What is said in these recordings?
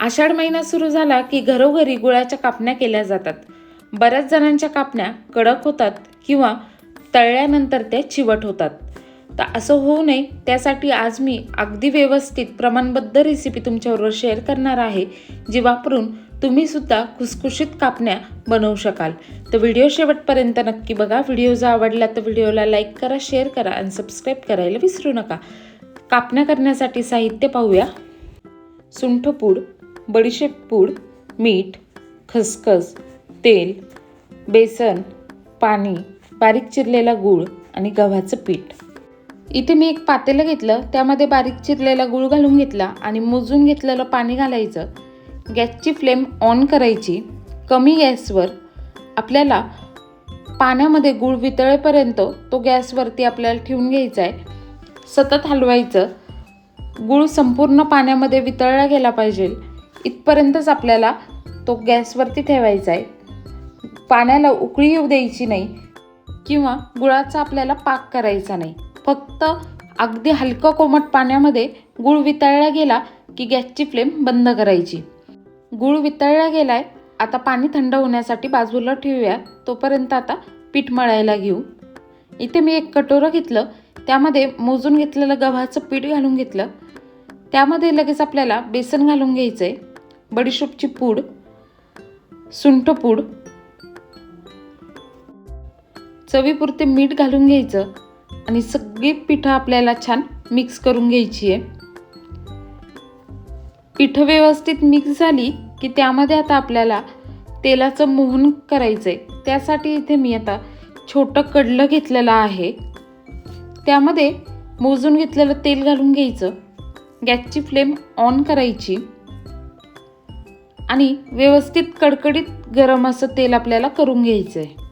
आषाढ महिना सुरू झाला की घरोघरी गुळाच्या कापण्या केल्या जातात. बऱ्याच जणांच्या कापण्या कडक होतात किंवा तळल्यानंतर त्या चिवट होतात. तर असं होऊ नये त्यासाठी आज मी अगदी व्यवस्थित प्रमाणबद्ध रेसिपी तुमच्याबरोबर शेअर करणार आहे जी वापरून तुम्ही सुद्धा खुसखुशीत कापण्या बनवू शकाल. तर व्हिडिओ शेवटपर्यंत नक्की बघा. व्हिडिओ जर आवडला तर व्हिडिओला लाईक करा शेअर करा आणि सबस्क्राईब करायला विसरू नका. कापण्या करण्यासाठी साहित्य पाहूया. सुंठपूड बडीशेप पूड मीठ खसखस तेल बेसन पाणी बारीक चिरलेला गूळ आणि गव्हाचं पीठ. इथे मी एक पातेलं घेतलं त्यामध्ये बारीक चिरलेला गूळ घालून घेतला आणि मोजून घेतलेलं पाणी घालायचं. गॅसची फ्लेम ऑन करायची. कमी गॅसवर आपल्याला पाण्यामध्ये गूळ वितळेपर्यंत तो गॅसवरती आपल्याला ठेवून घ्यायचा आहे. सतत हलवायचं. गूळ संपूर्ण पाण्यामध्ये वितळला गेला पाहिजे. इथपर्यंतच आपल्याला तो गॅसवरती ठेवायचा आहे. पाण्याला उकळी येऊ द्यायची नाही किंवा गुळाचा आपल्याला पाक करायचा नाही. फक्त अगदी हलकं कोमट पाण्यामध्ये गूळ वितळला गेला की गॅसची फ्लेम बंद करायची. गूळ वितळला गेलाय आता पाणी थंड होण्यासाठी बाजूला ठेवूया तोपर्यंत आता पीठ मळायला घेऊ. इथे मी एक कटोरं घेतलं त्यामध्ये मोजून घेतलेलं गव्हाचं पीठ घालून घेतलं. त्यामध्ये लगेच आपल्याला बेसन घालून घ्यायचं आहे बडीशोपची पूड सुंठपूड चवीपुरते मीठ घालून घ्यायचं आणि सगळी पिठं आपल्याला छान मिक्स करून घ्यायची आहे. पिठं व्यवस्थित मिक्स झाली की त्यामध्ये आता आपल्याला तेलाचं मोहन करायचं आहे त्यासाठी इथे मी आता छोटं कडलं घेतलेलं आहे. त्यामध्ये मोजून घेतलेलं तेल घालून घ्यायचं. गॅसची फ्लेम ऑन करायची. आणि व्यवस्थित कडकडीत गरम असं तेल आपल्याला करून घ्यायचं आहे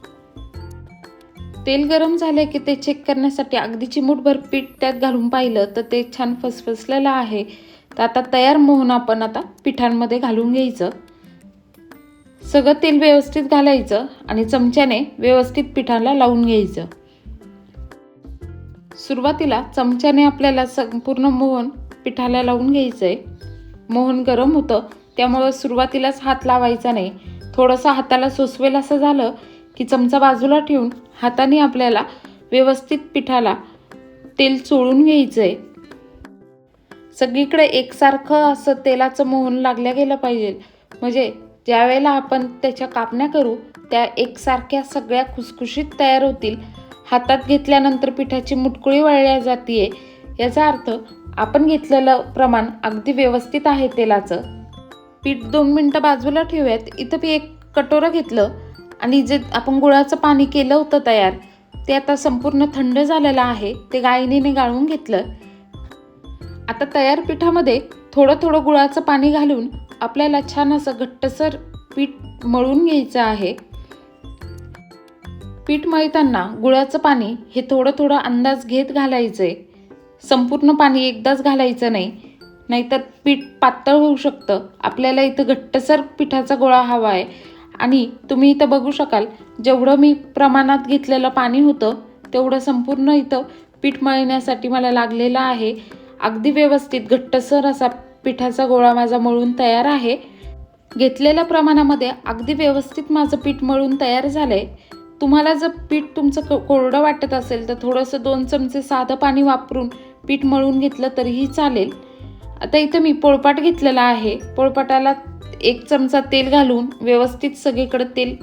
तेल गरम झालं की ते चेक करण्यासाठी अगदी चिमूटभर पीठ त्यात घालून पाहिलं तर ते छान फसफसलेलं आहे. तर आता तयार मोहन आपण आता पिठांमध्ये घालून घ्यायचं. सगळं तेल व्यवस्थित घालायचं आणि चमच्याने व्यवस्थित पिठाला लावून घ्यायचं. सुरुवातीला चमच्याने आपल्याला संपूर्ण मोहन पिठाला लावून घ्यायचं आहे मोहन गरम होतं. त्यामुळं सुरुवातीलाच हात लावायचा नाही. थोडंसं हाताला सोसवेल असं झालं की चमचा बाजूला ठेवून हाताने आपल्याला व्यवस्थित पिठाला तेल चोळून घ्यायचं आहे सगळीकडे एकसारखं असं तेलाचं मोहन लागल्या गेलं पाहिजे. म्हणजे ज्यावेळेला आपण त्याच्या कापण्या करू त्या एकसारख्या सगळ्या खुसखुशीत तयार होतील. हातात घेतल्यानंतर पिठाची मुटकुळी वळल्या जाते याचा अर्थ आपण घेतलेलं प्रमाण अगदी व्यवस्थित आहे तेलाचं. पीठ दोन मिनटं बाजूला ठेवूयात. इथं मी एक कटोरं घेतलं आणि जे आपण गुळाचं पाणी केलं होतं तयार ते आता संपूर्ण थंड झालेलं आहे ते गायनीने गाळून घेतलं. आता तयार पिठामध्ये थोडं थोडं गुळाचं पाणी घालून आपल्याला छान असं घट्टसर पीठ मळून घ्यायचं आहे. पीठ मळताना गुळाचं पाणी हे थोडं थोडं अंदाज घेत घालायचं आहे संपूर्ण पाणी एकदाच घालायचं नाही. नाहीतर पीठ पातळ होऊ शकतं. आपल्याला इथं घट्टसर पिठाचा गोळा हवा आहे. आणि तुम्ही इथं बघू शकाल जेवढं मी प्रमाणात घेतलेलं पाणी होतं तेवढं संपूर्ण इथं पीठ मळण्यासाठी मला लागलेलं आहे. अगदी व्यवस्थित घट्टसर असा पिठाचा गोळा माझा मळून तयार आहे. घेतलेल्या प्रमाणामध्ये अगदी व्यवस्थित माझं पीठ मळून तयार झालं आहे तुम्हाला जर पीठ तुमचं क कोरडं वाटत असेल तर थोडंसं दोन चमचे साधं पाणी वापरून पीठ मळून घेतलं तरीही चालेल. आता इथं मी पोळपाट घेतलेला आहे. पोळपाटाला एक चमचा तेल घालून व्यवस्थित सगळीकडे तेल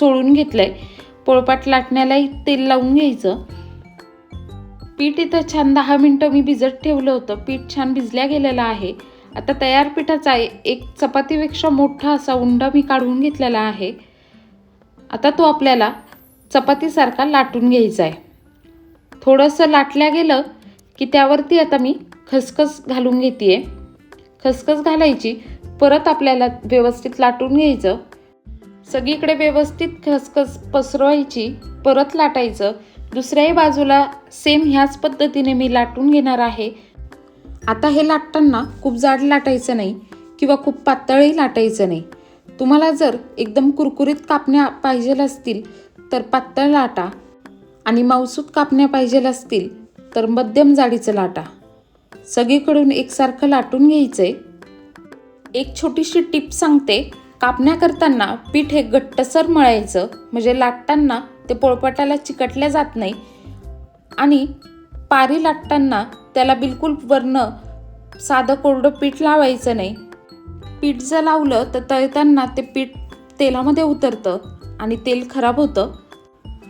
चोळून घेतलं आहे पोळपाट लाटण्यालाही तेल लावून घ्यायचं. पीठ इथं छान दहा मिनटं मी भिजत ठेवलं होतं. पीठ छान भिजल्या गेलेलं आहे. आता तयार पिठाचा एक चपातीपेक्षा मोठा असा उंडा मी काढून घेतलेला आहे. आता तो आपल्याला चपातीसारखा लाटून घ्यायचा आहे थोडंसं लाटल्या गेलं की त्यावरती आता मी खसखस घालून घेते खसखस घालायची परत आपल्याला व्यवस्थित लाटून घ्यायचं. सगळीकडे व्यवस्थित खसखस पसरवायची परत लाटायचं. दुसऱ्याही बाजूला सेम ह्याच पद्धतीने मी लाटून घेणार आहे. आता हे लाटताना खूप जाड लाटायचं नाही किंवा खूप पातळही लाटायचं नाही. तुम्हाला जर एकदम कुरकुरीत कापण्या पाहिजेल असतील तर पातळ लाटा. आणि मौसूद कापण्या पाहिजेल असतील तर मध्यम जाडीचं लाटा. सगळीकडून एकसारखं लाटून घ्यायचं. आहे एक छोटीशी टिप सांगते कापण्या करताना पीठ हे घट्टसर मळायचं म्हणजे लाटताना ते पोळपाटाला चिकटल्या जात नाही आणि पारी लाटताना त्याला बिलकुल वरनं साधं कोरडं पीठ लावायचं नाही. पीठ जर लावलं तर तळताना ते पीठ तेलामध्ये उतरतं आणि तेल खराब होतं.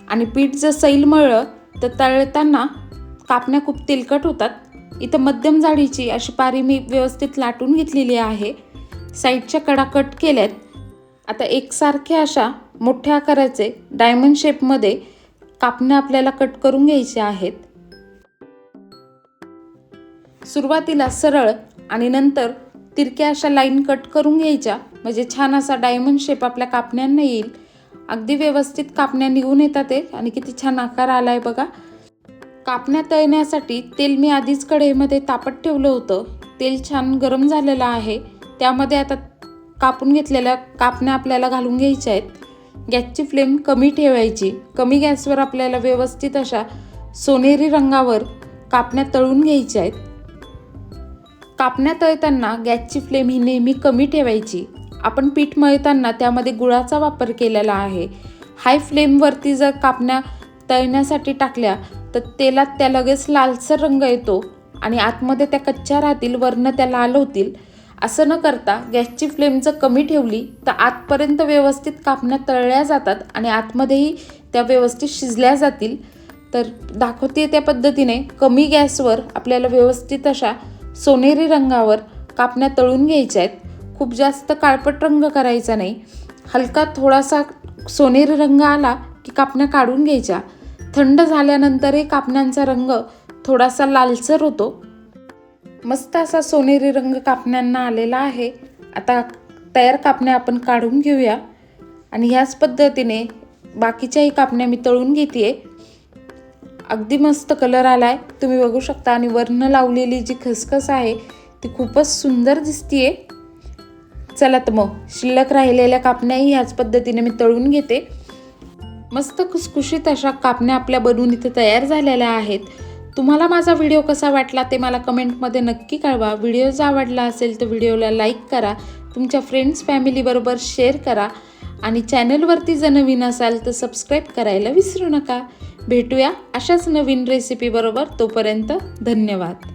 आणि पीठ जर सैल मळलं तर तळताना कापण्या खूप तेलकट होतात. इथं मध्यम जाडीची अशी पारी मी व्यवस्थित लाटून घेतलेली आहे. साईडच्या कडा कट केल्यात. आता एकसारख्या अशा मोठ्या आकाराचे डायमंड शेपमध्ये कापण्या आपल्याला कट करून घ्यायचे आहेत. सुरुवातीला सरळ आणि नंतर तिरक्या अशा लाईन कट करून घ्यायच्या. म्हणजे छान असा डायमंड शेप आपल्या कापण्यांना येईल. अगदी व्यवस्थित कापण्या निघून येतात ते आणि किती छान आकार आलाय बघा. कापण्या तळण्यासाठी तेल मी आधीच कढईमध्ये तापत ठेवलं होतं. तेल छान गरम झालेलं आहे. त्यामध्ये आता कापून घेतलेल्या कापण्या आपल्याला घालून घ्यायच्या आहेत. गॅसची फ्लेम कमी ठेवायची. कमी गॅसवर आपल्याला व्यवस्थित अशा सोनेरी रंगावर कापण्या तळून घ्यायच्या आहेत. कापण्या तळताना गॅसची फ्लेम ही नेहमी कमी ठेवायची. आपण पीठ मळताना त्यामध्ये गुळाचा वापर केलेला आहे. हाय फ्लेमवरती जर कापण्या तळण्यासाठी टाकल्या तर तेलात त्या लगेच लालसर रंग येतो आणि आतमध्ये त्या कच्च्या राहतील वरनं त्या लाल होतील. असं न करता गॅसची फ्लेम जर कमी ठेवली तर आतपर्यंत व्यवस्थित कापण्या तळल्या जातात आणि आतमध्येही त्या व्यवस्थित शिजल्या जातील. तर दाखवते त्या पद्धतीने कमी गॅसवर आपल्याला व्यवस्थित अशा सोनेरी रंगावर कापण्या तळून घ्यायच्या आहेत. खूप जास्त काळपट रंग करायचा नाही. हलका थोडासा सोनेरी रंग आला की कापण्या काढून घ्यायच्या. थंड झाल्यानंतरही कापण्यांचा रंग थोडासा लालसर होतो. मस्त असा सोनेरी रंग कापण्यांना आलेला आहे. आता तयार कापण्या आपण काढून घेऊया. आणि ह्याच पद्धतीने बाकीच्याही कापण्या मी तळून घेते अगदी मस्त कलर आला आहे तुम्ही बघू शकता. आणि वर्ण लावलेली जी खसखस आहे ती खूपच सुंदर दिसतीये. चला तर मग शिल्लक राहिलेल्या कापण्याही ह्याच पद्धतीने मी तळून घेते. मस्त खुसखुशीत अशा कापण्या आपल्या बनवून इथे तयार झालेल्या आहेत. तुम्हाला माझा व्हिडिओ कसा वाटला ते मला कमेंटमध्ये नक्की कळवा. व्हिडिओ जर आवडला असेल तर व्हिडिओला लाईक करा. तुमच्या फ्रेंड्स फॅमिलीबरोबर शेअर करा. आणि चॅनलवरती जर नवीन असाल तर सबस्क्राईब करायला विसरू नका. भेटूया अशाच नवीन रेसिपीबरोबर तोपर्यंत धन्यवाद.